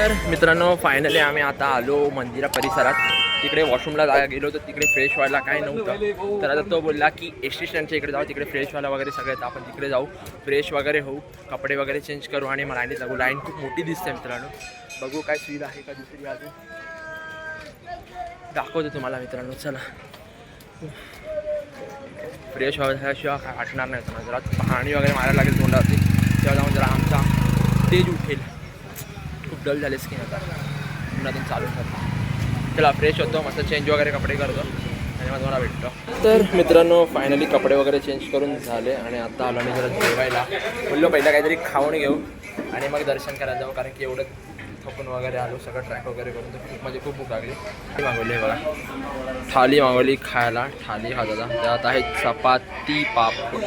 तर मित्रांनो फायनली आम्ही आता आलो मंदिरा परिसरात. तिकडे वॉशरूमला जायला गेलो तर तिकडे फ्रेश व्हायला काय नव्हतं. तर आता तो बोलला की एस टी स्टँडच्या इकडे जाऊ तिकडे फ्रेश व्हायला वगैरे सगळं आहेत आपण तिकडे जाऊ फ्रेश वगैरे होऊ कपडे वगैरे चेंज करू आणि मग लाईनीत लागू. लाईन खूप मोठी दिसते मित्रांनो. बघू काय सुविधा आहे का दुसरी अजून दाखवतो तुम्हाला मित्रांनो चला. फ्रेश व्हायशिवाय काय वाटणार नाही. तुम्हाला जरा पाणी वगैरे मारायला लागेल तोंडावरती. तेव्हा जाऊन जरा आमचा तेज उठेल. खूप डल झाले स्किन आता. उन्हातून चालू करतो चला फ्रेश होतो मस्त चेंज वगैरे कपडे करतो. आणि मग तुम्हाला भेटतो. तर मित्रांनो फायनली कपडे वगैरे चेंज करून झाले आणि आता आलो आणि जरा जेवायला. बोललो पहिलं काहीतरी खाऊन घेऊ. आणि मग दर्शन करायला जाऊ कारण की एवढं थकून वगैरे आलो सगळं ट्रॅक वगैरे करून तर खूप म्हणजे खूप भूक लागली. ती मागवली आहे बघा. थाली मागवली खायला. थाली हा दादा. त्यात आहे चपाती पापड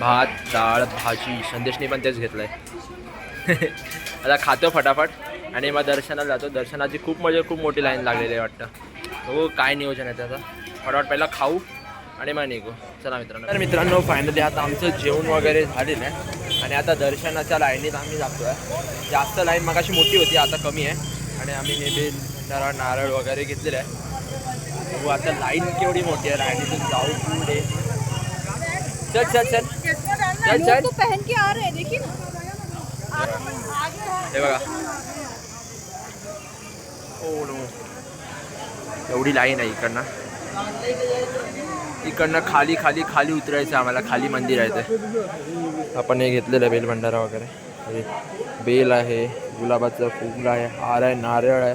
भात डाळ भाजी. संदेशने पण तेच घेतलं आहे आता खातो फटाफट आणि मग दर्शनाला जातो. दर्शनाची खूप म्हणजे खूप मोठी लाईन लागलेली आहे वाटतं. हो काय नियोजन आहे त्याचं. फटाफट पहिला खाऊ आणि मग निघू. चला मित्रांनो. तर मित्रांनो फायनली आता आमचं जेवण वगैरे झालेलं आहे. आणि आता दर्शनाच्या लाईनीत आम्ही जातो आहे जास्त लाईन मगाशी मोठी होती आता कमी आहे. आणि आम्ही नेहमी भंडारा नारळ वगैरे घेतलेलं आहे. बघू आता लाईन केवढी मोठी आहे. लाईनीतून जाऊ पुढे. चल चल चल. चल चल. तो पहन के आ रहे हैं ना. हे बघा. ओ एवढी लाईन आहे इकडनं. इकडनं खाली खाली खाली उतरायचं आम्हाला. खाली मंदिर आहे ते. आपण हे घेतलेलं आहे बेल भंडारा वगैरे. हे बेल आहे गुलाबाचं फुल आहे हार आहे नारळ आहे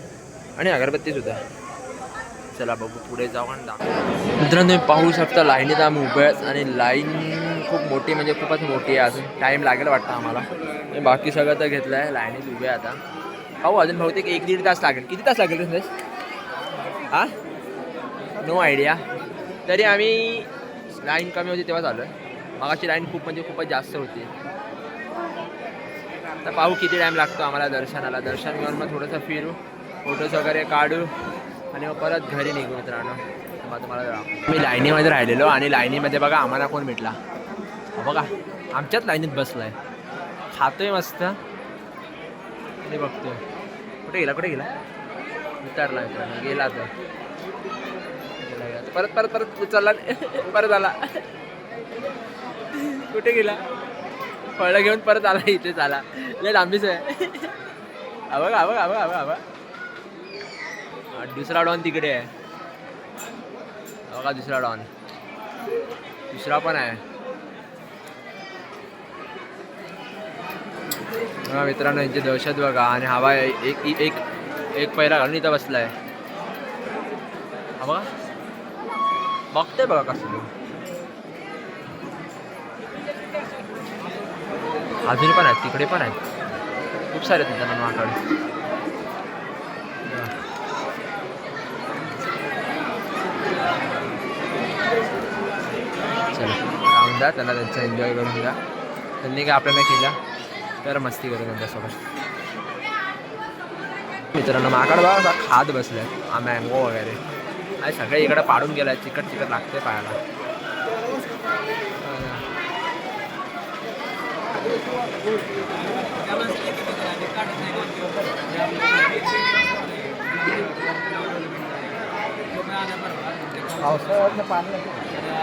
आणि अगरबत्ती सुद्धा आहे. चला बघू पुढे जाऊ आणि दाखव. मित्रांनो तुम्ही पाहू शकता लाईनीत आम्ही उभे आहेत आणि लाईन खूप मोठी म्हणजे खूपच मोठी आहे अजून. टाईम लागेल वाटतं आम्हाला. मी बाकी सगळं तर घेतलं आहे लाईनीत उभे आता. पाहू अजून बहुतेक एक दीड तास लागेल. किती तास लागेल रे संदेश? हां? नो आयडिया तरी आम्ही लाईन कमी होती तेव्हा झालं मागाची लाईन खूप म्हणजे खूपच जास्त होती. तर पाहू किती टाईम लागतो आम्हाला दर्शनाला. दर्शन घेऊन मग थोडंसं फिरू. फोटोज वगैरे काढू. आणि मग परत घरी निघू मित्रांनो. मग तुम्हाला मी लाईनीमध्ये राहिलेलो आणि लाईनीमध्ये बघा आम्हाला कोण भेटला. बघा आमच्याच लाईनीत बसलाय. खातोय मस्त. आणि बघतोय. कुठे गेला कुठे गेला? विचारला मित्रांनो गेला तर गेला, परत परत परत चालला परत आला. कुठे गेला? फळं घेऊन परत आला इथेच आला. लय लांबीच आहे. हा बघा हा बघा हा बघा दुसरा डॉन तिकडे आहे. बघा दुसरा डॉन. दुसरा पण आहे. मित्रांनो यांची दहशत बघा. आणि हवा एक एक एक एक पहिला घालून इथं बसलाय. आहे हवा? बघते बघा कसं अजून पण आहेत तिकडे पण आहेत. खूप सारे आहेत मित्रांनो माकडे. चला जाऊन द्या त्यांना त्यांचा एन्जॉय करून द्या त्यांनी काय आपल्याला केला तर मस्ती करू त्यांच्यासोबत मित्रांनो माकडबा असा खात बसलाय. हा मँगो वगैरे. आणि सगळे इकडे पाडून गेलाय. चिकट चिकट लागते पायाला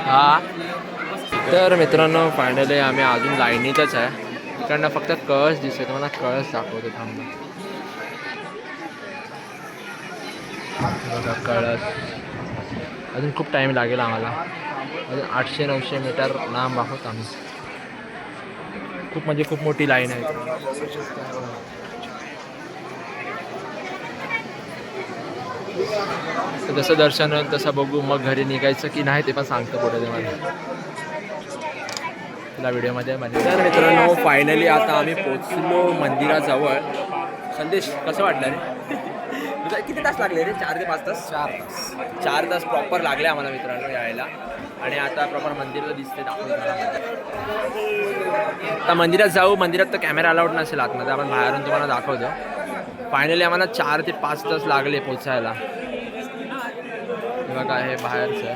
हा. तर मित्रांनो फायनली आम्ही अजून लाईनीतच आहे. त्यांना फक्त कळस दिसते तुम्हाला कळस दाखवतो थांबा. कळस. अजून खूप टाईम लागेल आम्हाला. अजून आठशे नऊशे मीटर लांब आहोत आम्ही. खूप म्हणजे खूप मोठी लाईन आहे. तर जसं दर्शन होईल तसं बघू मग घरी निघायचं की नाही ते पण सांगतं पुढे तुम्हाला. तुला व्हिडिओमध्ये म्हणजे तर मित्रांनो फायनली आता आम्ही पोचलो मंदिराजवळ. संदेश कसं वाटलं रे? तुझा किती तास लागले रे? चार ते पाच तास? चार तास. चार तास प्रॉपर लागले आम्हाला मित्रांनो यायला. आणि आता प्रॉपर मंदिर दिसते दाखवतो आता मंदिरात जाऊ मंदिरात तर कॅमेरा अलाउड नसेल आतमध्ये. आपण बाहेरून तुम्हाला दाखवतो. फायनली आम्हाला चार ते पाच तास लागले पोचायला. हे बघा हे बाहेरचं.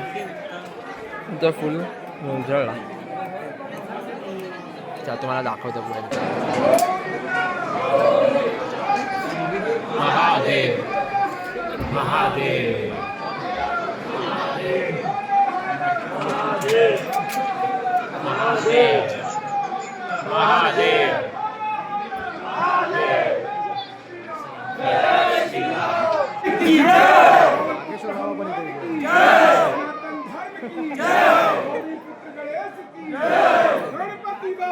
तर फुल उजळला त्या तुम्हाला दाखवतो पुढे महादेव महादेव महादेव महादेव गणपती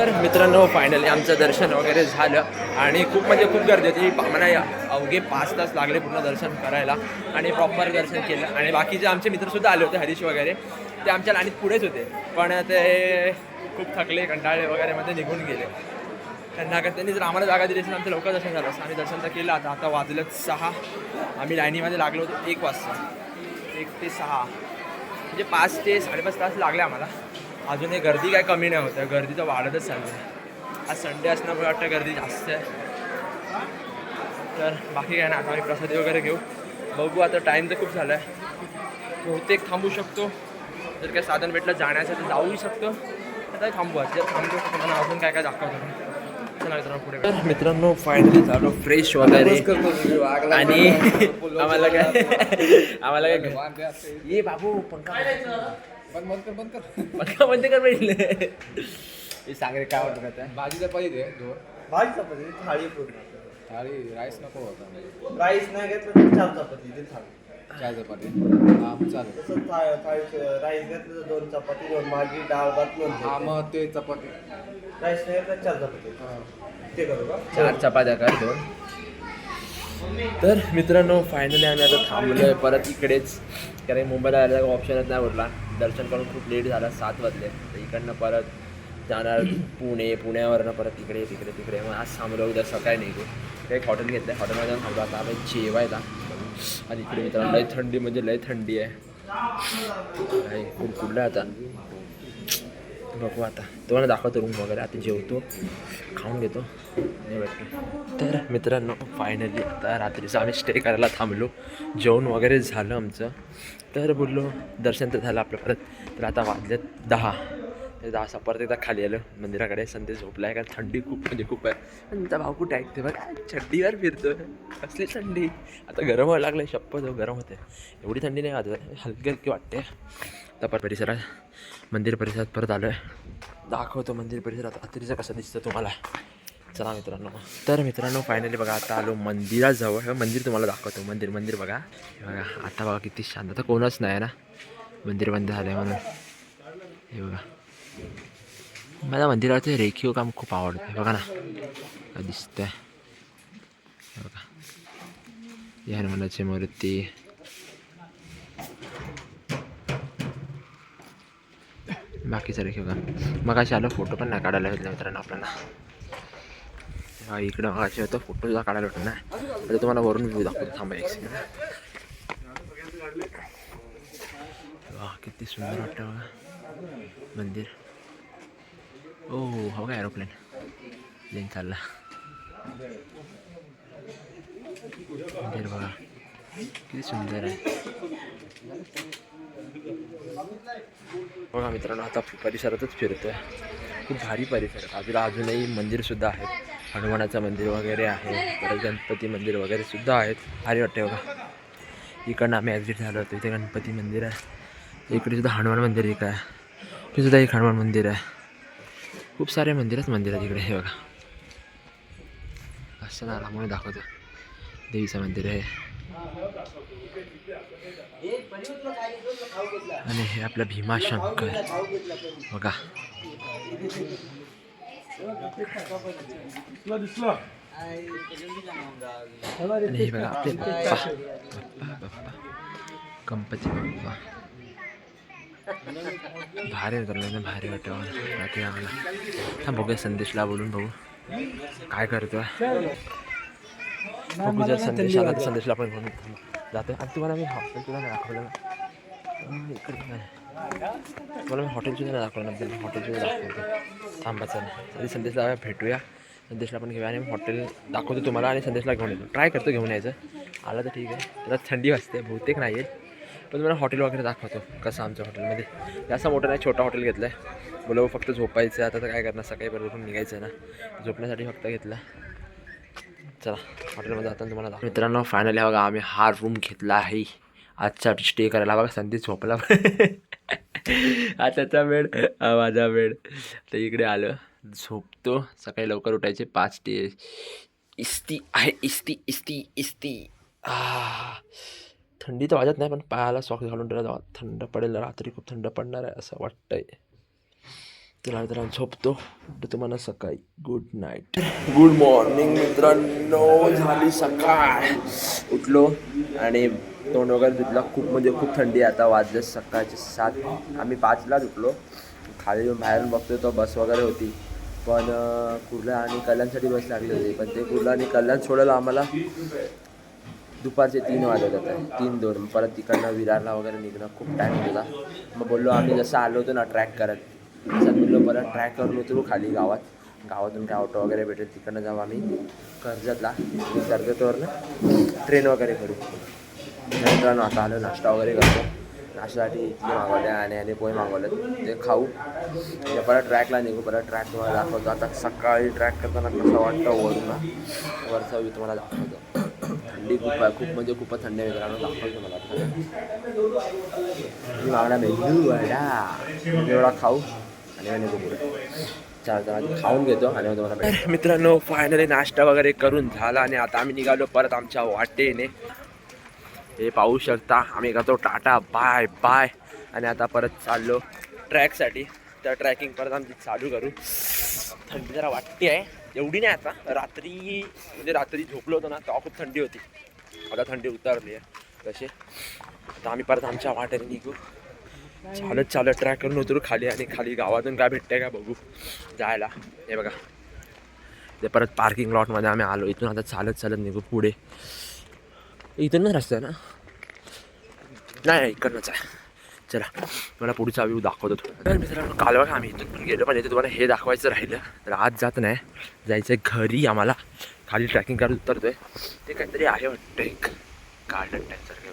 तर मित्रांनो फायनली आमचं दर्शन वगैरे झालं. आणि खूप म्हणजे खूप गर्दी होती. मला अवघे पाच तास लागले पूर्ण दर्शन करायला. आणि प्रॉपर दर्शन केलं. आणि बाकीचे आमचे मित्रसुद्धा आले होते हरीश वगैरे ते आमच्या लाईनीत पुढेच होते. पण ते खूप थकले कंटाळले वगैरे मध्ये निघून गेले. त्यांना का त्यांनी जर आम्हाला जागा दिली असेल आमचं लवकर दर्शन झालं असतं. आम्ही दर्शन तर केलं. आता आता वाजलं सहा. आम्ही लाईनीमध्ये लागलो होतो एक वाजता. एक ते सहा. म्हणजे पाच ते साडेपाच तास लागले आम्हाला. अजूनही गर्दी काय कमी नाही होतं गर्दी तर वाढतच चालली आहे. आज संडे असल्यामुळे वाटतं गर्दी जास्त आहे. तर बाकी काय नाही आता आम्ही प्रसादी वगैरे घेऊ. बघू आता टाईम तर खूप झाला आहे बहुतेक थांबू शकतो. जर काय साधन भेटलं जाण्याचं तर जाऊही शकतो. आता थांबू आज. जर थांबू शकतो मला अजून काय काय दाखवतो चला मित्रांनो पुढे तर मित्रांनो फायनली झालो फ्रेश वगैरे. आणि आम्हाला काय आम्हाला काय ये बाबू पंखा बंद बंद कर. बंद कर पंखा बंद कर पहिले. हे सांग रे काय वाटत आता? भाजी चपाती दे दोन. भाजी चपाती थाळी पूर्ण. थाळी राईस नको होता राईस नाही घेतलं तर चार चपाती ते थाळी. चार चपाती? हा मग चालेल. तसं थाळी राईस घेतलं तर दोन चपाती दोन भाजी डाळ भात हा लोणचं मग ते चपाती. राईस नाही घेतलं तर चार चपाती. ते करू का? चार चपात्या कर दोन. तर मित्रांनो फायनली आम्ही आता थांबलोय परत इकडेच. कारण मुंबईला जायला ऑप्शनच नाही उरला दर्शन करून खूप लेट झाला सात वाजले. तर इकडनं परत जाणार पुणे पुण्यावरनं परत इकडे तिकडे तिकडे. मग आज थांबलो उद्या सकाळी निघू. ते एक हॉटेल घेतलं हॉटेलमध्ये जाऊन थांबलो. आता आम्ही जेवायला आणि इकडे मित्रांनो लय थंडी म्हणजे लय थंडी आहे. नाही कुठलं आता? बघू आता. तुम्हाला दाखवतो रूम वगैरे. आता जेवतो खाऊन घेतो. नाही भेटतो तर मित्रांनो फायनली आता रात्रीचं आम्ही स्टे करायला थांबलो. जेवण वगैरे झालं आमचं. तर बोललो दर्शन तर झालं आपलं परत. तर आता वाजलेत दहा. ते दहा परत एकदा खाली आलं. मंदिराकडे. संध्या झोपला आहे कारण थंडी खूप म्हणजे खूप आहे. आणि त्या भाऊ कुठे ऐकते बघ. चड्डीवर फिरतो कसली थंडी. आता गरम व्हायला लागलं शप्पथ हो, गरम होते. एवढी थंडी नाही वाजत. हलकी हलकी वाटते. आता परिसरात मंदिर परिसरात परत आलो आहे दाखवतो मंदिर परिसरात. रात्रीचं कसं दिसतं तुम्हाला? चला मित्रांनो. तर मित्रांनो फायनली बघा आता आलो मंदिराजवळ. हे मंदिर तुम्हाला दाखवतो. मंदिर मंदिर बघा. हे बघा आता बघा किती शांत आता कोणच नाही ना? मंदिर बंद झालं म्हणून. हे बघा. मला मंदिराचं रेखीव काम खूप आवडतं. बघा ना. दिसतं दिसतंय? हे बघा. या हनुमानाची मूर्ती. बाकीचं रेखीव काम मग अशी आलं फोटो पण नाही काढायला भेटले मित्रांनो आपल्याला. हा इकडं असे होतं फोटो सुद्धा काढायला होतं ना आता तुम्हाला वरून व्ह्यू दाखवतो थांबा एक सेकंड वा किती सुंदर वाटतं बघा. मंदिर. ओ हो का एरोप्लेन प्लेन चालला. मंदिर बघा. किती सुंदर आहे. बघा मित्रांनो आता परिसरातच फिरतोय. खूप भारी परिसर आहे. बाजूला अजूनही मंदिरसुद्धा आहेत हनुमानाचं मंदिर वगैरे आहे. परत गणपती मंदिर वगैरे सुद्धा आहेत. भारी वाटते बघा. इकडनं आम्ही ॲक्झिट झालो होतो. इथे गणपती मंदिर आहे. इकडे सुद्धा हनुमान मंदिर एक आहे. इकडे सुद्धा एक हनुमान मंदिर आहे. खूप सारे मंदिरच मंदिर आहेत इकडे. हे बघा. असं ना दाखवतो देवीचं मंदिर आहे. आणि हे आपलं भीमाशंकर. बघा. आणि हे बघा आपले बाप्पा बाप्पा बाप्पा गणपती बाप्पा. भारी मित्रांनो भारी वाटतं मला आम्हाला. हा बघूया संदेशला बोलून बघू. काय करतोय? बघू जर संदेश आला तर संदेशला पण घेऊन जातो. आणि तुम्हाला मी हॉटेल नाही दाखवलं ना. इकडे नाही तुम्हाला मी हॉटेल सुद्धा नाही दाखवलं नंतर मी हॉटेल सुद्धा दाखवतो थांबायचं तरी संदेशला भेटूया. संदेशला पण घेऊया आणि हॉटेल दाखवतो तुम्हाला आणि संदेशला घेऊन येतो. ट्राय करतो घेऊन यायचं. आलं तर ठीक आहे. त्याला थंडी वाजते बहुतेक नाही आहे पण तुम्हाला हॉटेल वगैरे दाखवतो कसं आमच्या हॉटेलमध्ये जास्त मोठं नाही छोटा हॉटेल घेतलं आहे बोलव फक्त झोपायचं. आता तर काय करणार? सकाळी बरोबर निघायचं आहे ना. झोपण्यासाठी फक्त घेतलं. चला हॉटेलमध्ये जाताना तुम्हाला दाखव मित्रांनो फायनली बघा आम्ही हा रूम घेतला आहे. आजचा स्टे करायला. बघा संधी झोपला आताचा त्याचा माझा बेड तर इकडे आलं. झोपतो. सकाळी लवकर उठायचे. पाच ते इस्ती आहे. इस्ती इस्ती इस्ती. थंडी तर वाजत नाही पण पायाला सॉक्स घालून ठेवला थंड पडेल. रात्री खूप थंड पडणार आहे असं वाटतंय. चला मित्रांनो झोपतो तर तुम्हाला सकाळी गुड नाईट गुड मॉर्निंग मित्रांनो झाली सकाळ. उठलो आणि तोंड वगैरे धुतला. खूप म्हणजे खूप थंडी आता वाजले सकाळचे सात. आम्ही पाचलाच उठलो. खाली येऊन बाहेरून बघतोय तो बस वगैरे होती. पण कुर्ला आणि कल्याणसाठी बस लागली होती. पण ते कुर्ला आणि कल्याण सोडलं आम्हाला. दुपारचे तीन वाजत होते तीन दोन. परत तिकडनं विरारला वगैरे निघणं खूप टाईम दिला मग बोललो आम्ही जसं आलो होतो ना ट्रॅक करत. परत ट्रॅक करून उतरू खाली गावात. गावातून काय ऑटो वगैरे भेटेल तिकडनं जाऊ आम्ही. कर्जतला कर्जतवरनं ट्रेन वगैरे करू. मित्रांनो आता आलो नाश्ता वगैरे करतो. नाश्त्यासाठी इडली मागवले आणि आणि पोहे मागवले ते खाऊ. ते परत ट्रॅकला निघू परत ट्रॅक तुम्हाला दाखवतो. आता सकाळी ट्रॅक करताना कसं वाटतं वरून ना वरचा व्यू तुम्हाला दाखवतो. थंडी खूप आहे खूप म्हणजे खूपच थंडी आहे मित्रांनो दाखवतो मला आता. मी मागणार एवढा खाऊ. आणि खाऊन घेतो आणि तुम्हाला मित्रांनो फायनली नाश्ता वगैरे करून झाला आणि आता आम्ही निघालो परत आमच्या वाटेने. हे पाहू शकता आम्ही करतो टाटा बाय बाय आणि आता परत चाललो ट्रॅकसाठी तर ट्रॅकिंग परत आमची चालू करू. थंडी जरा वाटते आहे. एवढी नाही आता. रात्री म्हणजे रात्री झोपलो होतो ना तेव्हा खूप थंडी होती. आता थंडी उतरली आहे. तसे. आता आम्ही परत आमच्या वाटेने निघू. चालत चालत ट्रॅक करून उतरू खाली आणि खाली गावातून काय भेटतंय का बघू. जायला. हे बघा. ते परत पार्किंग लॉटमध्ये आम्ही आलो. इथून आता चालत चालत निघू पुढे. इथूनच रस्ता आहे ना? नाही नाही इकडनंच आहे. चला मला पुढचा व्ह्यू दाखवतो. थोडा मित्रांनो काल बघा आम्ही इथून पण गेलो पण इथे तुम्हाला हे दाखवायचं राहिलं. तर आज जात नाही. जायचं आहे घरी आम्हाला. खाली ट्रॅकिंग करत उतरतोय. ते काहीतरी आहे वाटतं एक. गार्डन टाईपसारखे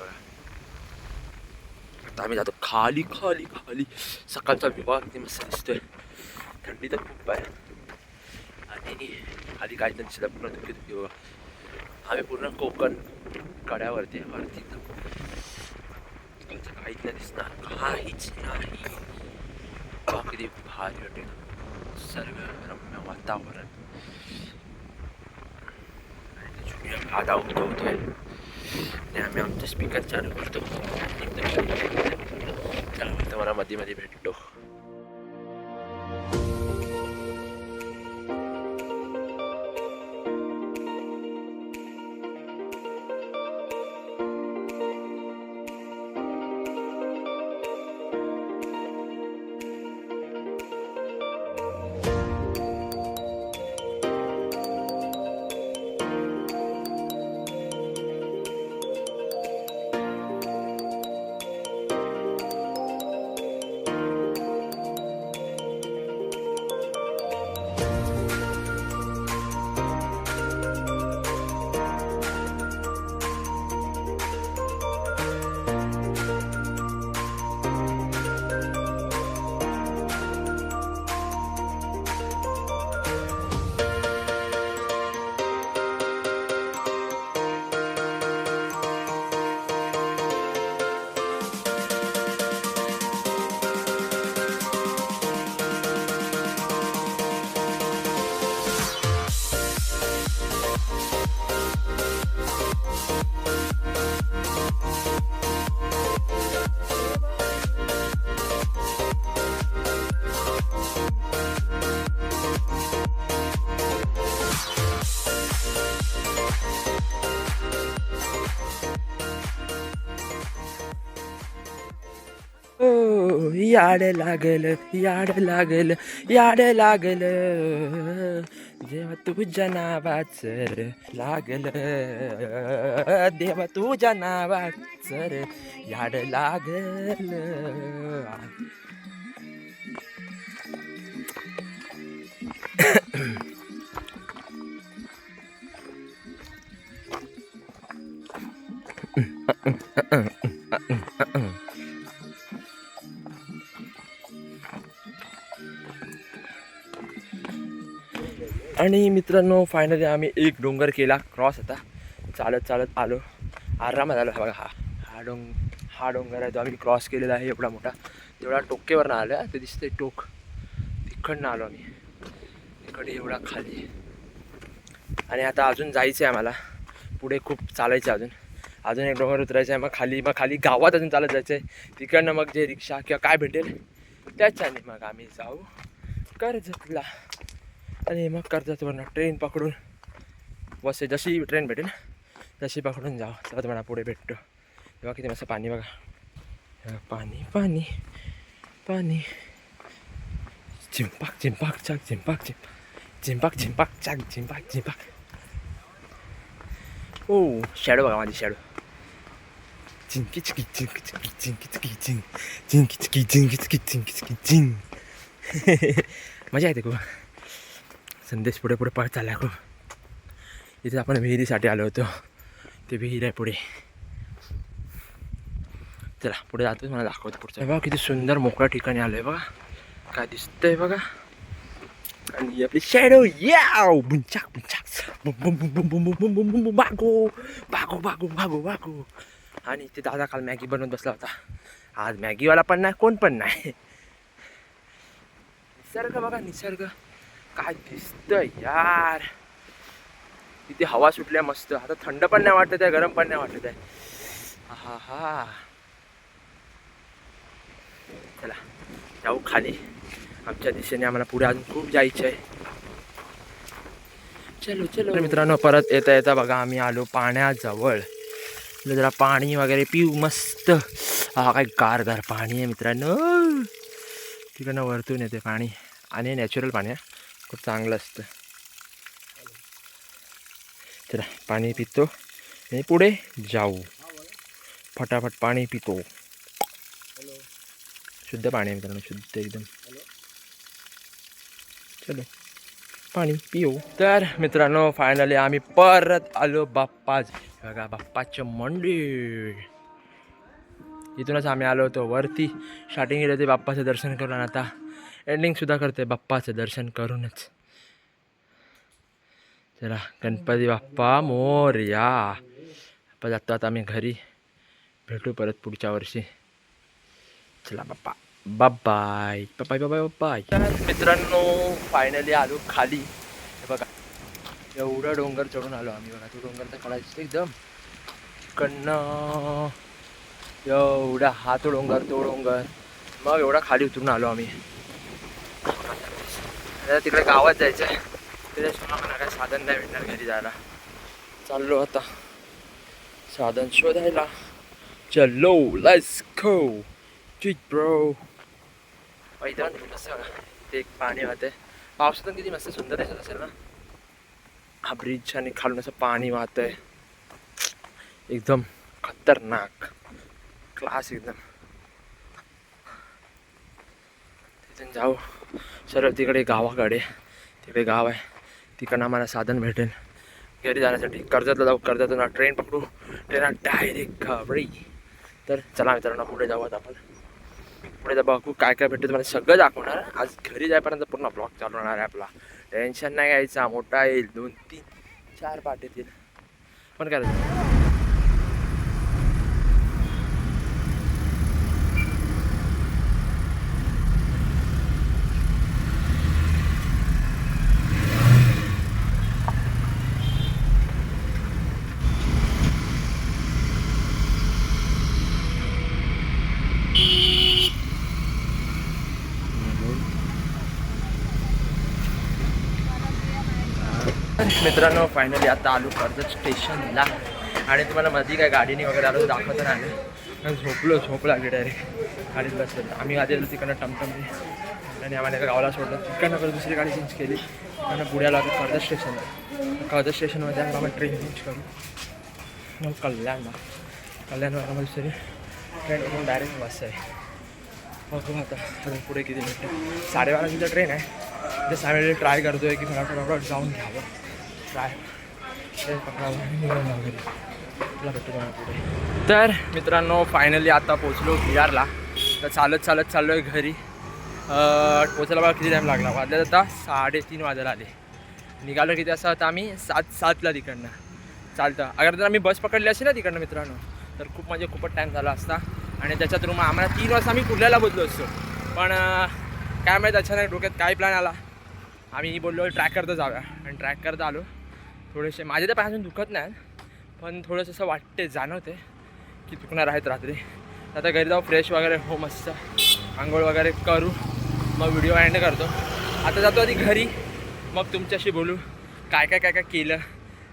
आता आम्ही जातो खाली खाली खाली सकाळचा विवाह किती मस्त दिसतोय थंडी तर खूप आहे आणि खाली काही त्यांची पूर्ण धुके धुके बघा आम्ही पूर्ण कोकण कड्यावरती आहे, वरती एकदम. इकडचं काहीच नाही दिसणार काहीच नाही किती भारी वाटेल निसर्गरम्य वातावरण आणि सूर्य आधा उगवतोय आणि आम्ही आमचं स्पीकर चालू करतो एकदम മതി മതി കേട്ടോ याड लागल याड लागल याड लागल जेव्हा तुझ्या नावाचर लागल देवा तुझ्या नावाचर याड लागल आणि मित्रांनो फायनली आम्ही एक डोंगर केला. क्रॉस आता. चालत चालत आलो. आरामात आलो. हा बघा हा हा डोंग हा डोंगर आहे तो आम्ही क्रॉस केलेला आहे. एवढा मोठा. तेवढा टोकेवरनं आलो आहे. ते दिसतंय टोक. तिकडनं आलो आम्ही. तिकडे एवढा खाली. आणि आता अजून जायचं आहे आम्हाला. पुढे खूप चालायचं अजून. अजून एक डोंगर उतरायचं आहे मग खाली मग खाली गावात अजून चालत जायचं आहे तिकडनं मग जे रिक्षा किंवा काय भेटेल त्याच्याने मग आम्ही जाऊ. कर्जतला. आणि मग कर्जतवरनं ट्रेन पकडून बस जशी ट्रेन भेटेल तशी पकडून जाऊ तेव्हा तुम्हाला पुढे भेटतो तेव्हा किती मस्त पाणी बघा बघा, पाणी पाणी पाणी चिंपाक चिंपाक चाक चिंपाक चिंपाक चिंपाक चिंपाक चाक चिंपाक चिंपाक ओ शॅडो बघा माझी शॅडो चिंकी चिकी चिंकी चिकी चिंकी चिकी चिंग चिंकी चिकी चिंकी चिकी चिंकी चिकी चिंग मजा येते खूप संदेश पुढे पुढे पळत चालला खूप इथे आपण विहिरीसाठी आलो होतो. ते विहीर आहे पुढे. चला पुढे जातोच मला दाखवतो पुढचं. बघा किती सुंदर मोकळ्या ठिकाणी आलो आहे बघा. काय दिसतंय बघा. आणि आपली शॅडो याव बुंचाक बुंचाक. बागो बागो बागो बागो बागो आणि ते दादा काल मॅगी बनवून बसला होता. आज मॅगीवाला पण नाही कोण पण नाही. निसर्ग बघा निसर्ग. काय दिसतंय यार. इथे हवा सुटल्या मस्त. आता थंड पण नाही वाटत आहे गरम पण नाही वाटत आहे. हा हा चला जाऊ खाली. आमच्या दिशेने आम्हाला पुढे अजून खूप जायचं आहे. चलो चलो. तर मित्रांनो परत येता येता बघा आम्ही आलो पाण्याजवळ. जरा पाणी वगैरे पिऊ मस्त. हा काय गार पाणी आहे मित्रांनो. तिकडनं वरतून येते पाणी. आणि नॅचरल पाणी आहे. खूप चांगलं असतं. चला पाणी पितो आणि पुढे जाऊ. फटाफट पाणी पितो. शुद्ध पाणी आहे मित्रांनो शुद्ध एकदम. चलो पाणी पिऊ. तर मित्रांनो फायनली आम्ही परत आलो बाप्पाच बघा बाप्पाचं मंदिर. इथूनच आम्ही आलो होतो वरती. स्टार्टिंग गेलं ते बाप्पाचं दर्शन करून आता एंडिंगसुद्धा करते. बाप्पाचं दर्शन करूनच. चला गणपती बाप्पा मोरया. बाप्पा जातो आता आम्ही घरी. भेटू परत पुढच्या वर्षी. चला Bappa. Bye bye bye bye तर मित्रांनो फायनली आलो खाली. बघा. एवढं डोंगर चढून आलो आम्ही. बघा तो डोंगर तर कळायचं एकदम. इकडनं एवढा हा तो डोंगर तो डोंगर. मग एवढा खाली उतरून आलो आम्ही. आता तिकडे गावात जायचं आहे. त्याच्याशिवाय मला काय साधन नाही भेटणार घरी जायला. चाललो आता. साधन शोधायला. चलो लेट्स गो ठीक ब्रो मैदान कसं ते एक पाणी वाहते पावसातून किती मस्त सुंदर दिसत असेल ना. हा ब्रिज आणि खालून असं पाणी वाहत आहे एकदम खतरनाक. क्लास एकदम. तिथून जाऊ. सरळ तिकडे गावाकडे. तिकडे गाव आहे. तिकडनं आम्हाला साधन भेटेल. घरी जाण्यासाठी कर्जतला जाऊ कर्जतला ट्रेन पकडू. ट्रेन डायरेक्ट घाबरी. तर चला मित्रांनो पुढे जाऊ आपण. पुढे जा बघू काय काय भेटतं. तुम्हाला सगळं दाखवणार. आज घरी जायपर्यंत पूर्ण ब्लॉग चालवणार आहे आपला. टेन्शन नाही घ्यायचा. मोठा येईल. दोन तीन चार पाठ येतील. पण काय? मित्रांनो फायनली आता आलो कर्जत स्टेशनला. आणि तुम्हाला मधी काय गाडीने वगैरे आलो दाखवत नाही आलं झोपलो झोप लागली डायरेक्ट गाडीत बसलो. आम्ही आधी आलो तिकडनं टमटमली आणि आम्हाला एका गावाला सोडलं. तिकडनं परत दुसरी गाडी चेंज केली. आणि पुढे आलो आता कर्जत स्टेशनला. कर्जत स्टेशनमध्ये आम्ही आम्हाला ट्रेन चेंज करू मग कल्याणला कल्याणवर आम्हाला दुसरी ट्रेन करून डायरेक्ट बस आहे. बघू आता अजून पुढे किती मिनटं. साडेबाराची ट्रेन आहे. ते साडेवेळी ट्राय करतोय की फटाफट फटाफट जाऊन घ्यावं. ट्राय. तर मित्रांनो फायनली आता पोचलो बिहारला तर चालत चालत चाललो आहे घरी पोचायला बघा किती टाईम लागला. वाजल्यात आता साडेतीन वाजायला आले. निघालो किती असं आता आम्ही सात सातला तिकडनं. चालतं. अगर जर आम्ही बस पकडली असेल ना तिकडनं मित्रांनो तर खूप म्हणजे खूपच टाईम झाला असता. आणि त्याच्यात रूम आम्हाला तीन वाजता आम्ही कुर्ल्याला बोललो असतो. पण काय माहीत अचानक डोक्यात काय प्लॅन आला. आम्ही बोललो ट्रॅक करता जाऊया. आणि ट्रॅक करता आलो. थोडेसे माझे तर पाय अजून दुखत नाही पण थोडंसं असं वाटते जाणवते की दुखणार आहेत रात्री. आता घरी जाऊ फ्रेश वगैरे हो मस्त. आंघोळ वगैरे करू. मग व्हिडिओ एंड करतो. आता जातो आधी घरी. मग तुमच्याशी बोलू. काय काय काय काय केलं?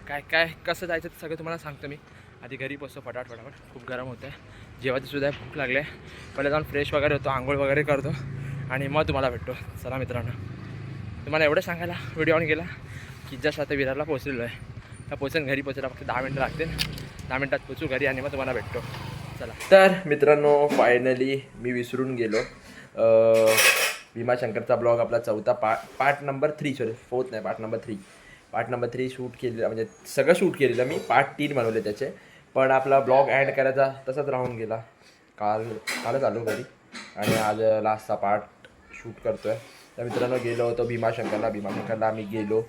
काय काय कसं जायचं ते सगळं तुम्हाला सांगतो मी. आधी घरी बसतो फटाफट फटाफट. खूप गरम होतं आहे जेवायचं सुद्धा भूक लागले पहिले जाऊन फ्रेश वगैरे होतो आंघोळ वगैरे करतो. आणि मग तुम्हाला भेटतो. चला मित्रांनो. तुम्हाला एवढं सांगायला व्हिडिओ ऑन केला. की जस्ट आता विरारला पोचलेलो आहे. तर पोचून घरी पोचायला फक्त दहा मिनटं लागतील. दहा मिनटात पोचू घरी आणि मग तुम्हाला भेटतो. चला. तर मित्रांनो फायनली मी विसरून गेलो. भीमाशंकरचा ब्लॉग आपला चौथा पा part number three sorry fourth नाही part number three part number three shoot केलेलं म्हणजे सगळं शूट केलेलं मी. पार्ट तीन बनवले त्याचे. पण आपला ब्लॉग ॲड करायचा तसाच राहून गेला. काल कालच आलो घरी. आणि आज लास्टचा पार्ट शूट करतो आहे तर मित्रांनो गेलो होतो भीमाशंकरला. भीमाशंकरला आम्ही गेलो.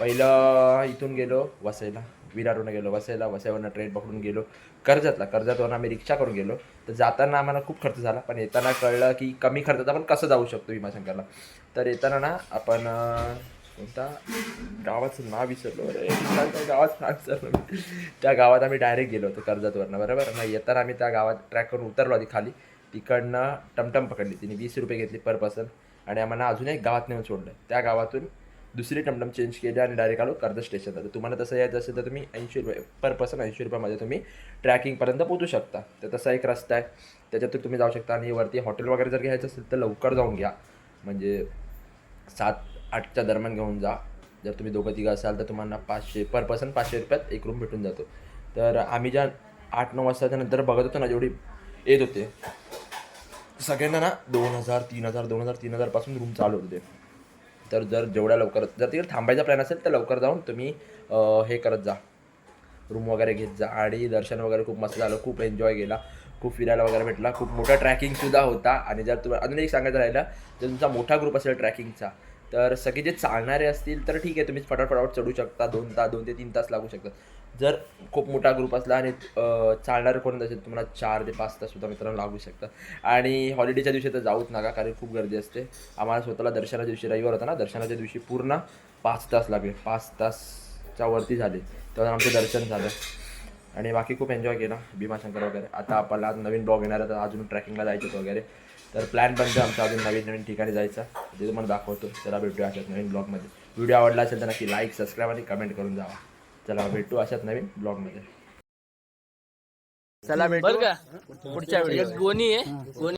पहिलं इथून गेलो वसईला विरारून गेलो वसईला वसईवरनं ट्रेन पकडून गेलो. कर्जतला कर्जतवरून आम्ही रिक्षा करून गेलो. तर जाताना आम्हाला खूप खर्च झाला पण येताना कळलं की कमी खर्चात आपण कसं जाऊ शकतो भीमाशंकरला. तर येताना ना आपण कोणता? गावाचं नाव विसरलो. अरे गावाचं नाव विसरलो त्या गावात आम्ही डायरेक्ट गेलो होतो कर्जतवरनं बरोबर? मग येताना आम्ही त्या गावात ट्रॅक करून उतरलो आधी खाली. तिकडनं टमटम पकडली तिने वीस रुपये घेतली पर पर्सन आणि आम्हाला अजून एक गावात नेऊन सोडलं. त्या गावातून दुसरी टमटम चेंज केली आणि डायरेक्ट आलो कर्ज स्टेशनला तर तुम्हाला तसं यायचं असेल तर तुम्ही ऐंशी रुपये पर पर्सन ऐंशी रुपयामध्ये तुम्ही ट्रॅकिंगपर्यंत पोहोचू शकता. तर तसा एक रस्ता आहे. त्याच्यातून तुम्ही जाऊ शकता आणि वरती हॉटेल वगैरे जर घ्यायचं असेल तर लवकर जाऊन घ्या. म्हणजे सात आठच्या दरम्यान घेऊन जा. जर तुम्ही दोघं तिघं असाल तर तुम्हाला पाचशे पर पर्सन पाचशे रुपयात एक रूम भेटून जातो. तर आम्ही ज्या आठ नऊ वाजताच्या नंतर बघत होतो ना जेवढी येत होते सगळ्यांना ना दोन हजार तीन हजार दोन हजार तीन हजारपासून रूम चालू होते. तर जर जेवढ्या लवकर जर तिकडे थांबायचा प्लॅन असेल तर लवकर जाऊन तुम्ही हे करत जा. रूम वगैरे घेत जा. आणि दर्शन वगैरे खूप मस्त झालं. खूप एन्जॉय केला. खूप फिरायला वगैरे भेटला. खूप मोठा ट्रॅकिंगसुद्धा होता. आणि जर तुम्हाला अजून एक सांगायचं राहिलं जर तुमचा मोठा ग्रुप असेल ट्रॅकिंगचा तर सगळे जे चालणारे असतील तर ठीक आहे. तुम्ही फटाफट फटाफट चढू शकता. दोन तास दोन ते तीन तास लागू शकतात. जर खूप मोठा ग्रुप असला आणि चालणार कोण असेल तुम्हाला चार ते पाच तास सुद्धा मित्रांनो लागू शकतात आणि हॉलिडेच्या दिवशी तर जाऊच नका कारण खूप गर्दी असते. आम्हाला स्वतःला दर्शनाच्या दिवशी रविवार होता ना दर्शनाच्या दिवशी पूर्ण पाच तास लागले. पाच तासच्या वरती झाले. तेव्हा आमचं दर्शन झालं. आणि बाकी खूप एन्जॉय केला. भीमाशंकर वगैरे. आता आपल्याला आज नवीन ब्लॉग येणार तर अजून ट्रॅकिंगला जायचं वगैरे. तर प्लॅन बनतो आमचा अजून नवीन नवीन ठिकाणी जायचा. ते तुम्हाला दाखवतो. चला भेटूया अशात नवीन ब्लॉगमध्ये व्हिडिओ आवडला असेल तर नक्की लाईक सबस्क्राईब आणि कमेंट करून जावा. चला भेटू अशात नवीन ब्लॉगमध्ये. चला भेटू. बरं का? पुढच्या व्हिडिओ. एक गोणी आहे. गोणी